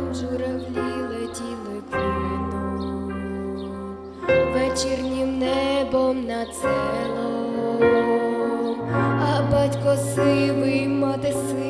Там журавлі летіли клином, вечірнім небом над селом, а батько сивий, мати сива,